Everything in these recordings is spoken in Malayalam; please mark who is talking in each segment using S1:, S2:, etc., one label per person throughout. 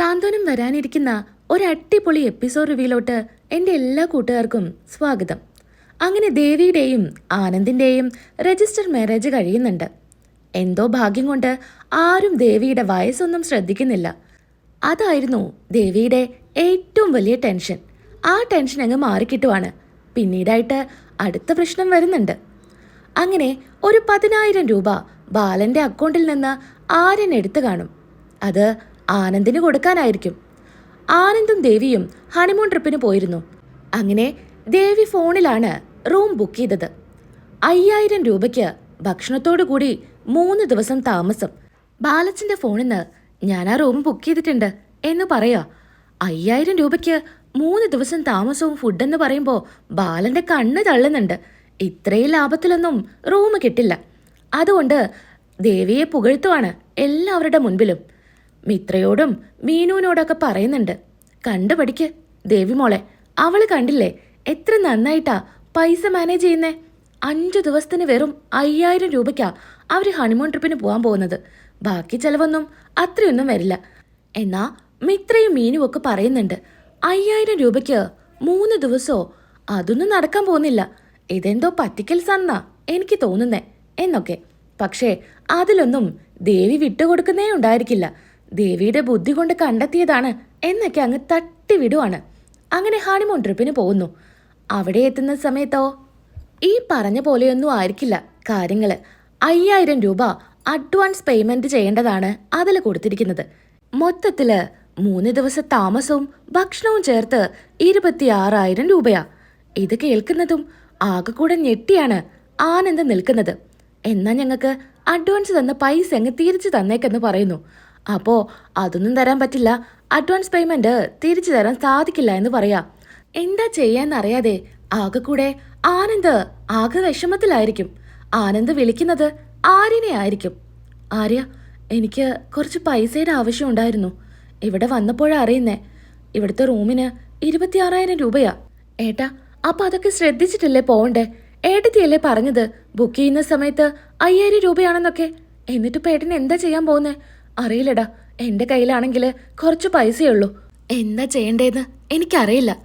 S1: സാന്ത്വനം വരാനിരിക്കുന്ന ഒരു അടിപൊളി എപ്പിസോഡ് റിവ്യൂലോട്ട് എന്റെ എല്ലാ കൂട്ടുകാർക്കും സ്വാഗതം. അങ്ങനെ ദേവിയുടെയും ആനന്ദിന്റെയും രജിസ്റ്റർ മാരേജ് കഴിയുന്നുണ്ട്. എന്തോ ഭാഗ്യം കൊണ്ട് ആരും ദേവിയുടെ വയസ്സൊന്നും ശ്രദ്ധിക്കുന്നില്ല. അതായിരുന്നു ദേവിയുടെ ഏറ്റവും വലിയ ടെൻഷൻ ആ ടെൻഷൻ അങ്ങ് മാറിക്കിട്ടുവാണ്. പിന്നീടായിട്ട് അടുത്ത പ്രശ്നം വരുന്നുണ്ട്. അങ്ങനെ ഒരു പതിനായിരം രൂപ ബാലന്റെ അക്കൗണ്ടിൽ നിന്ന് ആര്യൻ എടുത്തു കാണും. അത് ആനന്ദിന് കൊടുക്കാനായിരിക്കും. ആനന്ദും ദേവിയും ഹണിമൂൺ ട്രിപ്പിന് പോയിരുന്നു. അങ്ങനെ ദേവി ഫോണിലാണ് റൂം ബുക്ക് ചെയ്തത്. അയ്യായിരം രൂപയ്ക്ക് ഭക്ഷണത്തോടു കൂടി മൂന്ന് ദിവസം താമസം. ബാലച്ചന്റെ ഫോണിൽ നിന്ന് ഞാൻ ആ റൂം ബുക്ക് ചെയ്തിട്ടുണ്ട് എന്ന് പറയാ. അയ്യായിരം രൂപയ്ക്ക് മൂന്ന് ദിവസം താമസവും ഫുഡെന്ന് പറയുമ്പോൾ ബാലന്റെ കണ്ണ് തള്ളുന്നുണ്ട്. ഇത്രയും ലാഭത്തിലൊന്നും റൂം കിട്ടില്ല. അതുകൊണ്ട് ദേവിയെ പുകഴ്ത്തുവാണ് എല്ലാവരുടെ മുൻപിലും. മിത്രയോടും മീനുവിനോടൊക്കെ പറയുന്നുണ്ട്. കണ്ടു പഠിക്ക് ദേവി മോളെ. അവൾ കണ്ടില്ലേ എത്ര നന്നായിട്ടാ പൈസ മാനേജ് ചെയ്യുന്നേ. അഞ്ചു ദിവസത്തിന് വെറും അയ്യായിരം രൂപയ്ക്കാ അവർ ഹണിമൂൺ ട്രിപ്പിന് പോകാൻ പോകുന്നത്. ബാക്കി ചെലവൊന്നും അത്രയൊന്നും വരില്ല. എന്നാ മിത്രയും മീനും ഒക്കെ പറയുന്നുണ്ട് അയ്യായിരം രൂപയ്ക്ക് മൂന്ന് ദിവസോ? അതൊന്നും നടക്കാൻ പോകുന്നില്ല. ഇതെന്തോ പറ്റിക്കൽ സന്നാ എനിക്ക് തോന്നുന്നേ എന്നൊക്കെ. പക്ഷേ അതിലൊന്നും ദേവി വിട്ടുകൊടുക്കുന്നേ ഉണ്ടായിരിക്കില്ല. ദേവിയുടെ ബുദ്ധി കൊണ്ട് കണ്ടെത്തിയതാണ് എന്നൊക്കെ അങ്ങ് തട്ടിവിടുവാണ്. അങ്ങനെ ഹണിമൂൺ ട്രിപ്പിന് പോകുന്നു. അവിടെ എത്തുന്ന സമയത്തോ? ഈ പറഞ്ഞ പോലെയൊന്നും ആയിരിക്കില്ല കാര്യങ്ങൾ അയ്യായിരം രൂപ അഡ്വാൻസ് പേയ്മെന്റ് ചെയ്യേണ്ടതാണ് അതിൽ കൊടുത്തിരിക്കുന്നത്. മൊത്തത്തിൽ മൂന്ന് ദിവസം താമസവും ഭക്ഷണവും ചേർത്ത് ഇരുപത്തിയാറായിരം രൂപയാ. ഇത് കേൾക്കുന്നതും ആകെ കൂടെ ഞെട്ടിയാണ് ആനന്ദ് നിൽക്കുന്നത്. എന്നാ ഞങ്ങൾക്ക് അഡ്വാൻസ് തന്ന പൈസ അങ്ങ് തിരിച്ചു തന്നേക്കെന്ന് പറയുന്നു. അപ്പോ അതൊന്നും തരാൻ പറ്റില്ല. അഡ്വാൻസ് പേയ്മെന്റ് തിരിച്ചു തരാൻ സാധിക്കില്ല എന്ന് പറയാ. എന്താ ചെയ്യാന്നറിയാതെ ആകെ കൂടെ ആനന്ദ് ആകെ വിഷമത്തിലായിരിക്കും. ആനന്ദ് വിളിക്കുന്നത് ആര്യനെ ആയിരിക്കും. ആര്യ എനിക്ക് കുറച്ച് പൈസയുടെ ആവശ്യം ഉണ്ടായിരുന്നു. ഇവിടെ വന്നപ്പോഴറിയുന്നേ ഇവിടുത്തെ റൂമിന് ഇരുപത്തിയാറായിരം രൂപയാ. ഏട്ടാ അപ്പൊ അതൊക്കെ ശ്രദ്ധിച്ചിട്ടല്ലേ പോകണ്ടേ ഏട്ടത്തിയല്ലേ പറഞ്ഞത് ബുക്ക് ചെയ്യുന്ന സമയത്ത് അയ്യായിരം രൂപയാണെന്നൊക്കെ. എന്നിട്ട് ഇപ്പൊ ഏട്ടൻ എന്താ ചെയ്യാൻ പോകുന്നേ? അറിയില്ലടാ. എന്റെ കയ്യിലാണെങ്കിൽ കുറച്ച് പൈസയേ ഉള്ളൂ എന്താ ചെയ്യണ്ടേന്ന് എനിക്കറിയില്ല.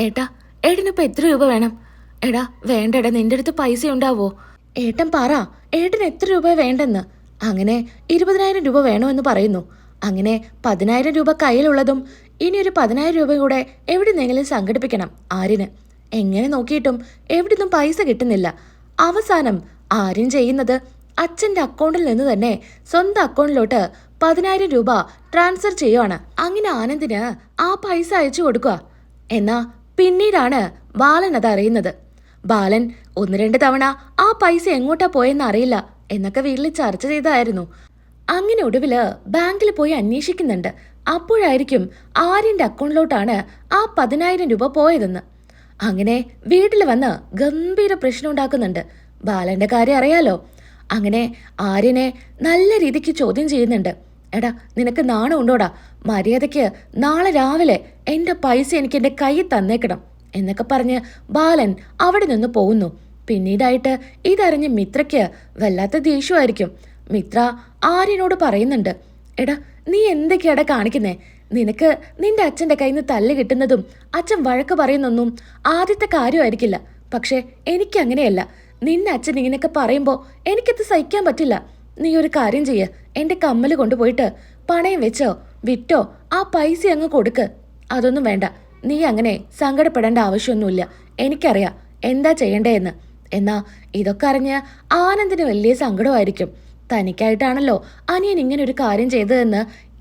S1: ഏട്ടാ ഏട്ടനിപ്പോ എത്ര രൂപ വേണം? എടാ വേണ്ടടാ നിന്റെ അടുത്ത് പൈസ ഉണ്ടാവോ ഏട്ടൻ പറ ഏട്ടൻ എത്ര രൂപ വേണ്ടെന്ന്. അങ്ങനെ ഇരുപതിനായിരം രൂപ വേണമെന്ന് പറയുന്നു. അങ്ങനെ പതിനായിരം രൂപ കയ്യിലുള്ളതും ഇനി ഒരു പതിനായിരം രൂപ കൂടെ എവിടെന്നെങ്കിലും സംഘടിപ്പിക്കണം ആര്യന്. എങ്ങനെ നോക്കിയിട്ടും നിന്നും പൈസ കിട്ടുന്നില്ല. അവസാനം ആര്യൻ ചെയ്യുന്നത് അച്ഛന്റെ അക്കൗണ്ടിൽ നിന്ന് തന്നെ സ്വന്തം അക്കൗണ്ടിലോട്ട് പതിനായിരം രൂപ ട്രാൻസ്ഫർ ചെയ്യുവാണ്. അങ്ങനെ ആനന്ദിന് ആ പൈസ അയച്ചു കൊടുക്കുക. എന്നാ പിന്നീടാണ് ബാലൻ അത് അറിയുന്നത്. ബാലൻ ഒന്ന് രണ്ട് തവണ ആ പൈസ എങ്ങോട്ടാ പോയെന്ന് അറിയില്ല എന്നൊക്കെ വീട്ടിൽ ചർച്ച ചെയ്തായിരുന്നു അങ്ങനെ ഒടുവിൽ ബാങ്കിൽ പോയി അന്വേഷിക്കുന്നുണ്ട്. അപ്പോഴായിരിക്കും ആര്യന്റെ അക്കൗണ്ടിലോട്ടാണ് ആ പതിനായിരം രൂപ പോയതെന്ന്. അങ്ങനെ വീട്ടിൽ വന്ന് ഗംഭീര പ്രശ്നം ഉണ്ടാക്കുന്നുണ്ട്. ബാലന്റെ കാര്യം അറിയാലോ. അങ്ങനെ ആര്യനെ നല്ല രീതിക്ക് ചോദ്യം ചെയ്യുന്നുണ്ട്. എടാ നിനക്ക് നാണം ഉണ്ടോടാ? മര്യാദയ്ക്ക് നാളെ രാവിലെ എന്റെ പൈസ എനിക്ക് എന്റെ കൈ തന്നേക്കണം എന്നൊക്കെ പറഞ്ഞ് ബാലൻ അവിടെ നിന്ന് പോകുന്നു. പിന്നീടായിട്ട് ഇതറിഞ്ഞ് മിത്രയ്ക്ക് വല്ലാത്ത ദേഷ്യമായിരിക്കും. മിത്ര ആര്യനോട് പറയുന്നുണ്ട് എടാ നീ എന്തൊക്കെയാടാ കാണിക്കുന്നേ? നിനക്ക് നിന്റെ അച്ഛന്റെ കയ്യിൽ നിന്ന് തല്ല് കിട്ടുന്നതും അച്ഛൻ വഴക്ക് പറയുന്നൊന്നും ആദ്യത്തെ കാര്യമായിരിക്കില്ല. പക്ഷേ എനിക്കങ്ങനെയല്ല നിന്റെ അച്ഛൻ ഇങ്ങനെയൊക്കെ പറയുമ്പോൾ എനിക്കത് സഹിക്കാൻ പറ്റില്ല. നീ ഒരു കാര്യം ചെയ്യ. എന്റെ കമ്മൽ കൊണ്ടുപോയിട്ട് പണയം വെച്ചോ വിറ്റോ ആ പൈസ അങ്ങ് കൊടുക്ക്. അതൊന്നും വേണ്ട. നീ അങ്ങനെ സങ്കടപ്പെടേണ്ട ആവശ്യമൊന്നുമില്ല. എനിക്കറിയാം എന്താ ചെയ്യണ്ടേന്ന് എന്നാ ഇതൊക്കെ അറിഞ്ഞ് ആനന്ദിന് വലിയ സങ്കടമായിരിക്കും. തനിക്കായിട്ടാണല്ലോ അനിയൻ ഇങ്ങനെ ഒരു കാര്യം ചെയ്തതെന്ന്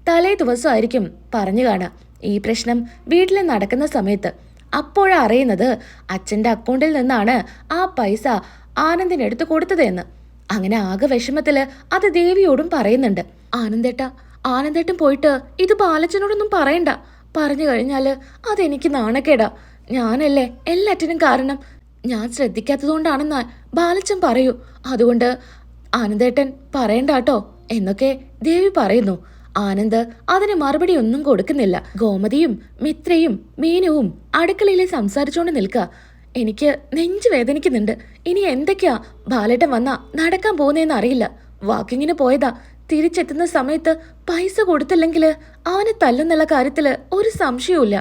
S1: തലേ ദിവസമായിരിക്കും പറഞ്ഞു കാണാം ഈ പ്രശ്നം വീട്ടിൽ നടക്കുന്ന സമയത്ത്. അപ്പോഴറിയുന്നത് അച്ഛന്റെ അക്കൗണ്ടിൽ നിന്നാണ് ആ പൈസ ആനന്ദിന് എടുത്തു കൊടുത്തതെന്ന്. അങ്ങനെ ആകെ വിഷമത്തിൽ അത് ദേവിയോടും പറയുന്നുണ്ട്. ആനന്ദേട്ട ആനന്ദേട്ടൻ പോയിട്ട് ഇത് ബാലച്ചനോടൊന്നും പറയണ്ട. പറഞ്ഞു കഴിഞ്ഞാൽ അതെനിക്ക് നാണക്കേടാ. ഞാനല്ലേ എല്ലാറ്റിനും കാരണം. ഞാൻ ശ്രദ്ധിക്കാത്തതുകൊണ്ടാണെന്ന് ബാലച്ചൻ പറയൂ. അതുകൊണ്ട് ആനന്ദേട്ടൻ പറയണ്ടാട്ടോ എന്നൊക്കെ ദേവി പറയുന്നു. ആനന്ദ് അതിന് മറുപടി ഒന്നും കൊടുക്കുന്നില്ല. ഗോമതിയും മിത്രയും മീനുവും അടുക്കളയിലെ സംസാരിച്ചുകൊണ്ട് നിൽക്കുക എനിക്ക് നെഞ്ചു വേദനിക്കുന്നുണ്ട്. ഇനി എന്തൊക്കെയാ? ബാലേട്ടൻ വന്നാ നടക്കാൻ പോകുന്നേന്ന് അറിയില്ല. വാക്കിങ്ങിന് പോയതാ. തിരിച്ചെത്തുന്ന സമയത്ത് പൈസ കൊടുത്തില്ലെങ്കിൽ അവനെ തല്ലെന്നുള്ള കാര്യത്തിൽ ഒരു സംശയവുമില്ല.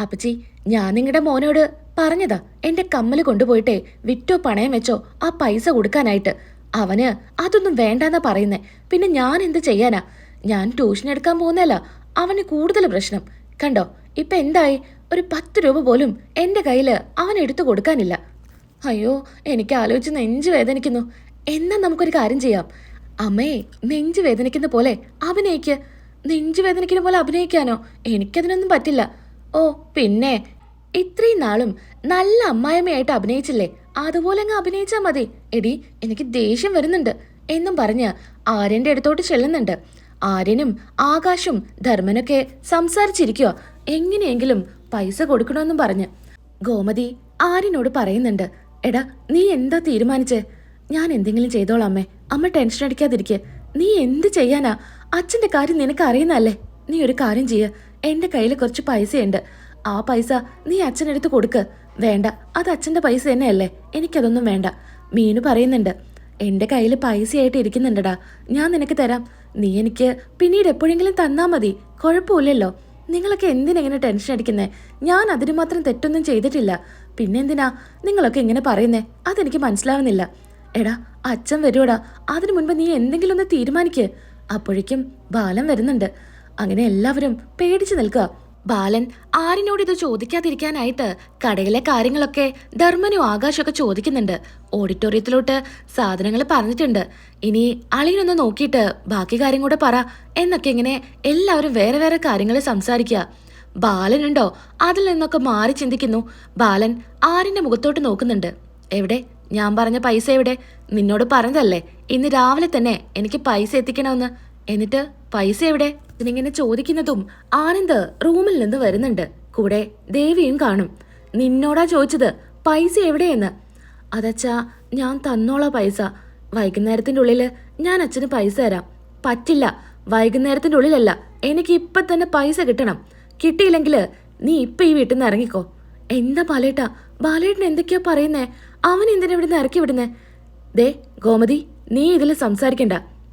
S1: അപ്പച്ചി ഞാൻ നിങ്ങളുടെ മോനോട് പറഞ്ഞതാ. എന്റെ കമ്മൽ കൊണ്ടുപോയിട്ടെ വിറ്റോ പണയം വെച്ചോ ആ പൈസ കൊടുക്കാനായിട്ട്. അവന് അതൊന്നും വേണ്ടാന്നാ പറയുന്നേ. പിന്നെ ഞാൻ എന്ത് ചെയ്യാനാ? ഞാൻ ട്യൂഷൻ എടുക്കാൻ പോകുന്നല്ല അവന് കൂടുതൽ പ്രശ്നം. കണ്ടോ? ഇപ്പൊ എന്തായി? ഒരു പത്ത് രൂപ പോലും എന്റെ കയ്യിൽ അവൻ എടുത്തു കൊടുക്കാനില്ല. അയ്യോ എനിക്ക് ആലോചിച്ച് നെഞ്ചു വേദനിക്കുന്നു. എന്നാ നമുക്കൊരു കാര്യം ചെയ്യാം. അമ്മേ നെഞ്ചു വേദനിക്കുന്ന പോലെ അഭിനയിക്ക്. നെഞ്ചു വേദനിക്കുന്ന പോലെ അഭിനയിക്കാനോ? എനിക്കതിനൊന്നും പറ്റില്ല. ഓ പിന്നെ ഇത്രയും നാളും നല്ല അമ്മായിമ്മയായിട്ട് അഭിനയിച്ചില്ലേ? അതുപോലെ അങ്ങ് അഭിനയിച്ചാൽ മതി. എടി എനിക്ക് ദേഷ്യം വരുന്നുണ്ട്. എന്നും പറഞ്ഞ് ആര്യന്റെ അടുത്തോട്ട് ചെല്ലുന്നുണ്ട്. ആര്യനും ആകാശും ധർമ്മനൊക്കെ സംസാരിച്ചിരിക്കുക എങ്ങനെയെങ്കിലും പൈസ കൊടുക്കണമെന്നും പറഞ്ഞ്. ഗോമതി ആര്യനോട് പറയുന്നുണ്ട് എടാ നീ എന്താ തീരുമാനിച്ചേ? ഞാൻ എന്തെങ്കിലും ചെയ്തോളാം അമ്മേ. അമ്മ ടെൻഷൻ അടിക്കാതിരിക്കെ. നീ എന്ത് ചെയ്യാനാ? അച്ഛന്റെ കാര്യം നിനക്ക് അറിയുന്നല്ലേ നീ ഒരു കാര്യം ചെയ്യ. എന്റെ കയ്യിൽ കുറച്ച് പൈസയുണ്ട്. ആ പൈസ നീ അച്ഛനെടുത്ത് കൊടുക്ക്. വേണ്ട അത് അച്ഛന്റെ പൈസ തന്നെയല്ലേ? എനിക്കതൊന്നും വേണ്ട. മീനു പറയുന്നുണ്ട് എന്റെ കയ്യിൽ പൈസയായിട്ട് ഇരിക്കുന്നുണ്ടടാ. ഞാൻ നിനക്ക് തരാം. നീ എനിക്ക് പിന്നീട് എപ്പോഴെങ്കിലും തന്നാ മതി. കുഴപ്പമില്ലല്ലോ. നിങ്ങളൊക്കെ എന്തിനെങ്ങനെ ടെൻഷൻ അടിക്കുന്നേ? ഞാൻ അതിന് മാത്രം തെറ്റൊന്നും ചെയ്തിട്ടില്ല. പിന്നെന്തിനാ നിങ്ങളൊക്കെ ഇങ്ങനെ പറയുന്നേ? അതെനിക്ക് മനസ്സിലാവുന്നില്ല. എടാ അച്ഛൻ വരുവടാ? അതിനു മുൻപ് നീ എന്തെങ്കിലും ഒന്ന് തീരുമാനിക്ക്. അപ്പോഴേക്കും ബാലം വരുന്നുണ്ട്. അങ്ങനെ എല്ലാവരും പേടിച്ചു നിൽക്കുക. ബാലൻ ആരിനോട് ഇത് ചോദിക്കാതിരിക്കാനായിട്ട് കടയിലെ കാര്യങ്ങളൊക്കെ ധർമ്മനും ആകാശമൊക്കെ ചോദിക്കുന്നുണ്ട്. ഓഡിറ്റോറിയത്തിലോട്ട് സാധനങ്ങൾ പറഞ്ഞിട്ടുണ്ട്. ഇനി അളിയനൊന്ന് നോക്കിയിട്ട് ബാക്കി കാര്യം കൂടെ പറ എന്നൊക്കെ ഇങ്ങനെ എല്ലാവരും വേറെ വേറെ കാര്യങ്ങൾ സംസാരിക്കുക. ബാലനുണ്ടോ? അതിൽ നിന്നൊക്കെ മാറി ചിന്തിക്കുന്നു. ബാലൻ ആരിന്റെ മുഖത്തോട്ട് നോക്കുന്നുണ്ട്. എവിടെ? ഞാൻ പറഞ്ഞ പൈസ എവിടെ? നിന്നോട് പറഞ്ഞതല്ലേ. ഇന്ന് രാവിലെ തന്നെ എനിക്ക് പൈസ എത്തിക്കണമെന്ന്. എന്നിട്ട് പൈസ എവിടെ? ഇതിനിങ്ങനെ ചോദിക്കുന്നതും ആനന്ദ് റൂമിൽ നിന്ന് വരുന്നുണ്ട്. കൂടെ ദേവിയും കാണും. നിന്നോടാ ചോദിച്ചത് പൈസ എവിടെയെന്ന്? അതച്ചാ ഞാൻ തന്നോളാ പൈസ. വൈകുന്നേരത്തിന്റെ ഉള്ളിൽ ഞാൻ അച്ഛന് പൈസ തരാം. പറ്റില്ല വൈകുന്നേരത്തിന്റെ ഉള്ളിലല്ല. എനിക്ക് ഇപ്പൊ തന്നെ പൈസ കിട്ടണം. കിട്ടിയില്ലെങ്കിൽ നീ ഇപ്പൊ ഈ വീട്ടിൽ നിന്ന് ഇറങ്ങിക്കോ. എന്താ ബാലേട്ട? ബാലേട്ടൻ എന്തൊക്കെയാ പറയുന്നേ? അവൻ എന്തിനാ ഇവിടുന്ന് ഇറക്കി വിടുന്നേ? ദേ ഗോമതി നീ ഇതിൽ സംസാരിക്കണ്ട.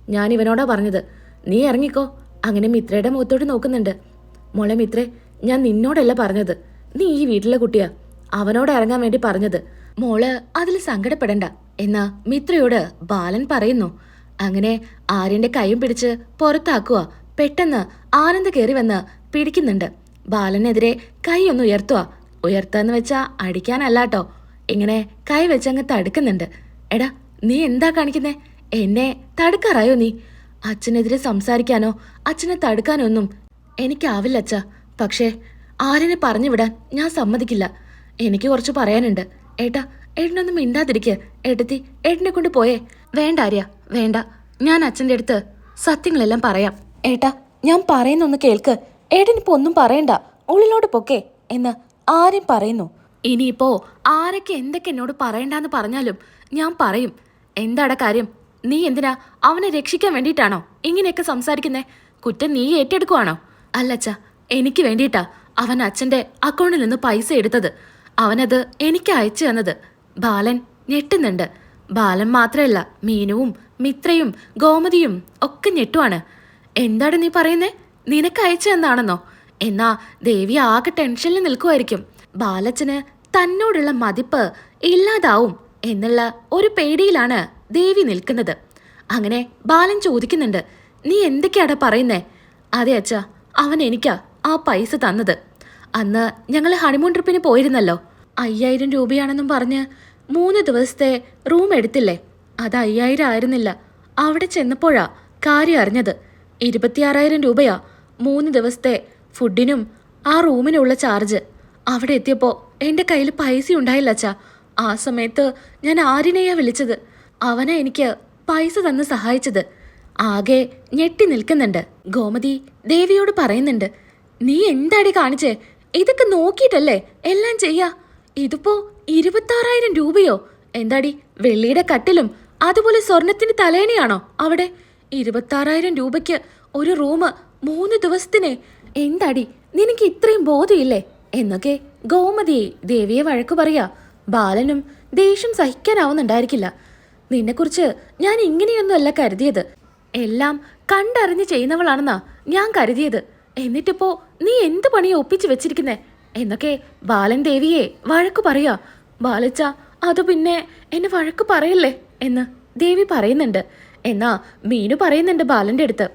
S1: ഞാൻ ഇവനോടാ പറഞ്ഞത്. നീ ഇറങ്ങിക്കോ. അങ്ങനെ മിത്രയുടെ മുഖത്തോട്ട് നോക്കുന്നുണ്ട്. മോളെ മിത്രേ ഞാൻ നിന്നോടല്ല പറഞ്ഞത്. നീ ഈ വീട്ടിലെ കുട്ടിയാ. അവനോട് ഇറങ്ങാൻ വേണ്ടി പറഞ്ഞത്. മോൾ അതിൽ സങ്കടപ്പെടണ്ട. എന്നാ മിത്രയോട് ബാലൻ പറയുന്നു. അങ്ങനെ ആര്യന്റെ കൈയും പിടിച്ച് പുറത്താക്കുക പെട്ടെന്ന് ആനന്ദ് കയറി വന്ന് പിടിക്കുന്നുണ്ട്. ബാലനെതിരെ കൈ ഒന്ന് ഉയർത്തുക ഉയർത്താന്ന് വെച്ചാ അടിക്കാനല്ലാട്ടോ. ഇങ്ങനെ കൈ വെച്ചങ്ങ് തടുക്കുന്നുണ്ട്. എടാ നീ എന്താ കാണിക്കുന്നേ? എന്നെ തടുക്കാറായോ നീ? അച്ഛനെതിരെ സംസാരിക്കാനോ അച്ഛനെ തടുക്കാനോ ഒന്നും എനിക്കാവില്ല അച്ഛ. പക്ഷേ ആരനെ പറഞ്ഞു വിടാൻ ഞാൻ സമ്മതിക്കില്ല. എനിക്ക് കുറച്ച് പറയാനുണ്ട്. ഏട്ടാ ഏട്ടനൊന്നും മിണ്ടാതിരിക്കുക ഏട്ടത്തി ഏട്ടനെ കൊണ്ട് പോയേ. വേണ്ട ആര്യ വേണ്ട. ഞാൻ അച്ഛന്റെ അടുത്ത് സത്യങ്ങളെല്ലാം പറയാം. ഏട്ടാ ഞാൻ പറയുന്നൊന്ന് കേൾക്ക്. ഏട്ടനിപ്പോ ഒന്നും പറയണ്ട. ഉള്ളിലോട്ട് പൊക്കെ എന്ന് ആരും പറയുന്നു. ഇനിയിപ്പോ ആരൊക്കെ എന്തൊക്കെ എന്നോട് പറയണ്ടെന്ന് പറഞ്ഞാലും ഞാൻ പറയും. എന്താടാ കാര്യം? നീ എന്തിനാ അവനെ രക്ഷിക്കാൻ വേണ്ടിയിട്ടാണോ ഇങ്ങനെയൊക്കെ സംസാരിക്കുന്നേ? കുറ്റം നീ ഏറ്റെടുക്കുവാണോ? അല്ലച്ച എനിക്ക് വേണ്ടിയിട്ടാ അവൻ അച്ഛന്റെ അക്കൗണ്ടിൽ നിന്ന് പൈസ എടുത്തത്. അവനത് എനിക്ക് അയച്ചു തന്നത്. ബാലൻ ഞെട്ടുന്നുണ്ട്. ബാലൻ മാത്രമല്ല മീനുവും മിത്രയും ഗോമതിയും ഒക്കെ ഞെട്ടുവാണ്. എന്താണ് നീ പറയുന്നേ? നിനക്ക് അയച്ചു തന്നാണെന്നോ എന്നാ ദേവി ആകെ ടെൻഷനിൽ നിൽക്കുമായിരിക്കും ബാലച്ചന് തന്നോടുള്ള മതിപ്പ് ഇല്ലാതാവും എന്നുള്ള ഒരു പേടിയിലാണ് ദേവി നിൽക്കുന്നത്. അങ്ങനെ ബാലൻ ചോദിക്കുന്നുണ്ട് നീ എന്തൊക്കെയാടാ പറയുന്നേ? അതെ അച്ഛ അവൻ എനിക്കാ ആ പൈസ തന്നത്. അന്ന് ഞങ്ങൾ ഹണിമൂൺ ട്രിപ്പിന് പോയിരുന്നല്ലോ. അയ്യായിരം രൂപയാണെന്നും പറഞ്ഞ് മൂന്ന് ദിവസത്തെ റൂം എടുത്തില്ലേ? അത് അയ്യായിരം ആയിരുന്നില്ല. അവിടെ ചെന്നപ്പോഴാ കാര്യം അറിഞ്ഞത്. ഇരുപത്തിയാറായിരം രൂപയാ മൂന്ന് ദിവസത്തെ ഫുഡിനും ആ റൂമിനുള്ള ചാർജ് അവിടെ എത്തിയപ്പോൾ എന്റെ കയ്യിൽ പൈസ ഉണ്ടായില്ല അച്ഛാ. ആ സമയത്ത് ഞാൻ ആരിനെയാ വിളിച്ചത്. അവനെ എനിക്ക് പൈസ തന്ന് സഹായിച്ചത്. ആകെ ഞെട്ടി നിൽക്കുന്നുണ്ട്. ഗോമതി ദേവിയോട് പറയുന്നുണ്ട് നീ എന്താടി കാണിച്ചേ? ഇതൊക്കെ നോക്കിയിട്ടല്ലേ എല്ലാം ചെയ്യാ? ഇതിപ്പോ ഇരുപത്താറായിരം രൂപയോ? എന്താടി വെള്ളിയുടെ കട്ടിലും അതുപോലെ സ്വർണത്തിന്റെ തലേനയാണോ അവിടെ? ഇരുപത്താറായിരം രൂപയ്ക്ക് ഒരു റൂം മൂന്ന് ദിവസത്തിനെ? എന്താടി നിനക്ക് ഇത്രയും ബോധമില്ലേ? എന്നൊക്കെ ഗോമതിയെ ദേവിയെ വഴക്കു പറയാ. ബാലനും ദേഷ്യം സഹിക്കാനാവുന്നുണ്ടായിരിക്കില്ല. നിന്നെക്കുറിച്ച് ഞാൻ ഇങ്ങനെയൊന്നുമല്ല കരുതിയത്. എല്ലാം കണ്ടറിഞ്ഞ് ചെയ്യുന്നവളാണെന്നാ ഞാൻ കരുതിയത്. എന്നിട്ടിപ്പോ നീ എന്ത് പണിയെ ഒപ്പിച്ചു വെച്ചിരിക്കുന്നേ? എന്നൊക്കെ ബാലൻ ദേവിയെ വഴക്കു പറയാ. ബാലച്ച അത് പിന്നെ എന്നെ വഴക്കു പറയല്ലേ? എന്ന് ദേവി പറയുന്നുണ്ട്. എന്നാ മീനു പറയുന്നുണ്ട് ബാലന്റെ അടുത്ത്.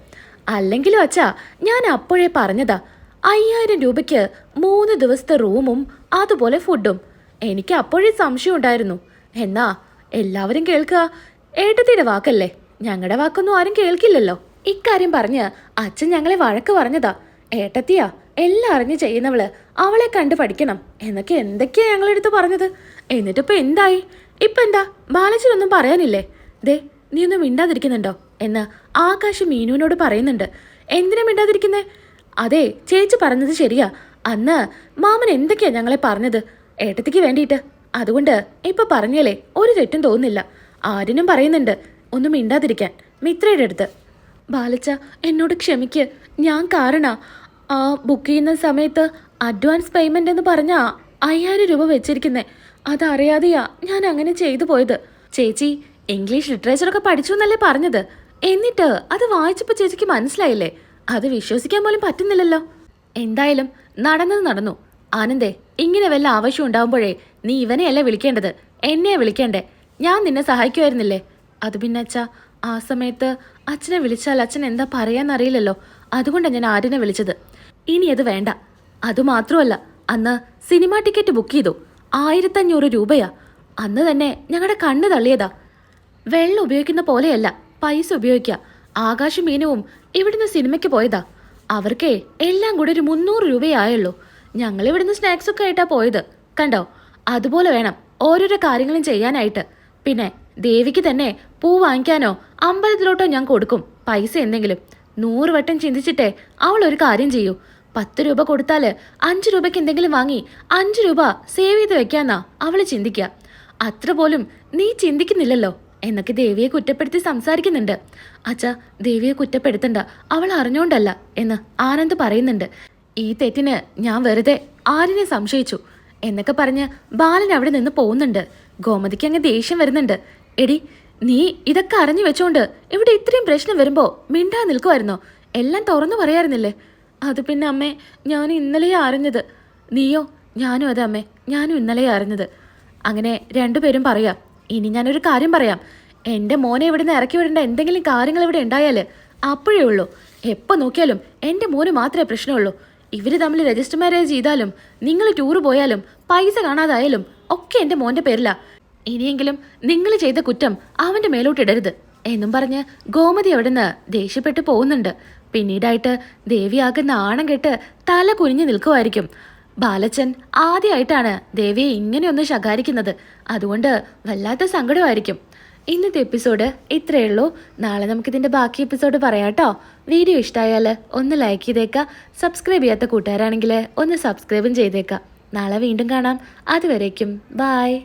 S1: അല്ലെങ്കിലും അച്ഛാ ഞാൻ അപ്പോഴേ പറഞ്ഞതാ. അയ്യായിരം രൂപയ്ക്ക് മൂന്ന് ദിവസത്തെ റൂമും അതുപോലെ ഫുഡും. എനിക്ക് അപ്പോഴേ സംശയം ഉണ്ടായിരുന്നു. എന്നാ എല്ലാവരും കേൾക്കുക. ഏട്ടത്തിയുടെ വാക്കല്ലേ? ഞങ്ങളുടെ വാക്കൊന്നും ആരും കേൾക്കില്ലല്ലോ. ഇക്കാര്യം പറഞ്ഞ് അച്ഛൻ ഞങ്ങളെ വഴക്ക് പറഞ്ഞതാ. ഏട്ടത്തിയാ എല്ലാം അറിഞ്ഞ് ചെയ്യുന്നവൾ. അവളെ കണ്ടു പഠിക്കണം. എന്നൊക്കെ എന്തൊക്കെയാ ഞങ്ങളെടുത്ത് പറഞ്ഞത്? എന്നിട്ടിപ്പോ എന്തായി? ഇപ്പൊ എന്താ? ബാലച്ചനൊന്നും പറയാനില്ലേ? ദേ നീ ഒന്നും മിണ്ടാതിരിക്കുന്നുണ്ടോ? എന്ന് ആകാശ് മീനുവിനോട് പറയുന്നുണ്ട്. എന്തിനാ മിണ്ടാതിരിക്കുന്നേ? അതെ ചേച്ചി പറഞ്ഞത് ശരിയാ. അന്ന് മാമൻ എന്തൊക്കെയാ ഞങ്ങളെ പറഞ്ഞത്? ഏട്ടത്തിക്ക് വേണ്ടിയിട്ട്. അതുകൊണ്ട് ഇപ്പൊ പറഞ്ഞല്ലേ ഒരു തെറ്റും തോന്നുന്നില്ല. ആരിനും പറയുന്നുണ്ട് ഒന്നും മിണ്ടാതിരിക്കാൻ മിത്രയുടെ അടുത്ത്. ബാലച്ച എന്നോട് ക്ഷമിക്ക് ഞാൻ കാരണ. ആ ബുക്ക് ചെയ്യുന്ന സമയത്ത് അഡ്വാൻസ് പേയ്മെന്റ് എന്ന് പറഞ്ഞാ അയ്യായിരം രൂപ വെച്ചിരിക്കുന്നേ. അതറിയാതെയാ ഞാൻ അങ്ങനെ ചെയ്തു പോയത്. ചേച്ചി ഇംഗ്ലീഷ് ലിറ്ററേച്ചറൊക്കെ പഠിച്ചു എന്നല്ലേ പറഞ്ഞത്? എന്നിട്ട് അത് വായിച്ചപ്പോൾ ചേച്ചിക്ക് മനസ്സിലായില്ലേ? അത് വിശ്വസിക്കാൻ പോലും പറ്റുന്നില്ലല്ലോ. എന്തായാലും നടന്നത് നടന്നു. ആനന്ദേ ഇങ്ങനെ വല്ല ആവശ്യം ഉണ്ടാവുമ്പോഴേ നീ ഇവനെയല്ല വിളിക്കേണ്ടത്? എന്നെയാ വിളിക്കേണ്ടേ? ഞാൻ നിന്നെ സഹായിക്കുമായിരുന്നില്ലേ? അത് പിന്നെ അച്ഛാ ആ സമയത്ത് അച്ഛനെ വിളിച്ചാൽ അച്ഛൻ എന്താ പറയാന്നറിയില്ലല്ലോ. അതുകൊണ്ടാണ് ഞാൻ ആര്യനെ വിളിച്ചത്. ഇനി അത് വേണ്ട. അതുമാത്രമല്ല അന്ന് സിനിമാ ടിക്കറ്റ് ബുക്ക് ചെയ്തു. ആയിരത്തഞ്ഞൂറ് രൂപയാ. അന്ന് തന്നെ ഞങ്ങളുടെ കണ്ണ് തള്ളിയതാ. വെള്ളം ഉപയോഗിക്കുന്ന പോലെയല്ല പൈസ ഉപയോഗിക്കുക ആകാശ മീനവും ഇവിടുന്ന് സിനിമയ്ക്ക് പോയതാ. അവർക്കേ എല്ലാം കൂടെ ഒരു മുന്നൂറ് രൂപയായുള്ളൂ. ഞങ്ങൾ ഇവിടുന്ന് സ്നാക്സ് ഒക്കെ ആയിട്ടാ പോയത്. കണ്ടോ? അതുപോലെ വേണം ഓരോരോ കാര്യങ്ങളും ചെയ്യാനായിട്ട്. പിന്നെ ദേവിക്ക് തന്നെ പൂ വാങ്ങിക്കാനോ അമ്പലത്തിലോട്ടോ ഞാൻ കൊടുക്കും. പൈസ എന്തെങ്കിലും. നൂറ് വട്ടം ചിന്തിച്ചിട്ടേ അവൾ ഒരു കാര്യം ചെയ്യൂ. പത്ത് രൂപ കൊടുത്താൽ അഞ്ച് രൂപയ്ക്ക് എന്തെങ്കിലും വാങ്ങി അഞ്ച് രൂപ സേവ് ചെയ്ത് വെക്കാന്നാ അവൾ ചിന്തിക്കുക അത്ര പോലും നീ ചിന്തിക്കുന്നില്ലല്ലോ എന്നൊക്കെ ദേവിയെ കുറ്റപ്പെടുത്തി സംസാരിക്കുന്നുണ്ട്. അച്ഛ ദേവിയെ കുറ്റപ്പെടുത്തണ്ട. അവൾ അറിഞ്ഞോണ്ടല്ല എന്ന് ആനന്ദ് പറയുന്നുണ്ട്. ഈ തെറ്റിന് ഞാൻ വെറുതെ ആരിനെ സംശയിച്ചു? എന്നൊക്കെ പറഞ്ഞ് ബാലൻ അവിടെ നിന്ന് പോകുന്നുണ്ട്. ഗോമതിക്ക് അങ്ങ് ദേഷ്യം വരുന്നുണ്ട്. എടി നീ ഇതൊക്കെ അറിഞ്ഞു വെച്ചോണ്ട് ഇവിടെ ഇത്രയും പ്രശ്നം വരുമ്പോ മിണ്ടാ നിൽക്കുമായിരുന്നോ എല്ലാം തുറന്നു പറയായിരുന്നില്ലേ? അത് പിന്നെ അമ്മേ ഞാൻ ഇന്നലെയാ അറിഞ്ഞത്. നീയോ? ഞാനും അതെ അമ്മേ ഞാനും ഇന്നലെയാ അറിഞ്ഞത്. അങ്ങനെ രണ്ടുപേരും പറയാം ഇനി ഞാനൊരു കാര്യം പറയാം. എന്റെ മോനെ ഇവിടുന്ന് ഇറക്കി വിടേണ്ട എന്തെങ്കിലും കാര്യങ്ങൾ ഇവിടെ ഉണ്ടായാൽ അപ്പോഴേ ഉള്ളൂ. എപ്പോൾ നോക്കിയാലും എന്റെ മോന് മാത്രമേ പ്രശ്നമുള്ളൂ. ഇവർ തമ്മിൽ രജിസ്റ്റർ മാരേജ് ചെയ്താലും നിങ്ങൾ ടൂർ പോയാലും പൈസ കാണാതായാലും ഒക്കെ എന്റെ മോന്റെ പേരിലാ. ഇനിയെങ്കിലും നിങ്ങൾ ചെയ്ത കുറ്റം അവന്റെ മേലോട്ടിടരുത് എന്നും പറഞ്ഞ് ഗോമതി അവിടുന്ന് ദേഷ്യപ്പെട്ട് പോകുന്നുണ്ട്. പിന്നീടായിട്ട് ദേവിയാകെ ആണം കെട്ട് തല കുനിഞ്ഞു നിൽക്കുമായിരിക്കും ബാലച്ചൻ ആദ്യമായിട്ടാണ് ദേവിയെ ഇങ്ങനെയൊന്ന് ശകാരിക്കുന്നത്. അതുകൊണ്ട് വല്ലാത്ത സങ്കടമായിരിക്കും. ഇന്നത്തെ എപ്പിസോഡ് ഇത്രയേ ഉള്ളൂ. നാളെ നമുക്ക് നമുക്കിതിന്റെ ബാക്കി എപ്പിസോഡ് പറയാം കേട്ടോ. വീഡിയോ ഇഷ്ടമായാൽ ഒന്ന് ലൈക്ക് ചെയ്തേക്കുക സബ്സ്ക്രൈബ് ചെയ്യാത്ത കൂട്ടുകാരാണെങ്കിൽ ഒന്ന് സബ്സ്ക്രൈബും ചെയ്തേക്കാം. നാളെ വീണ്ടും കാണാം. അതുവരേക്കും ബായ്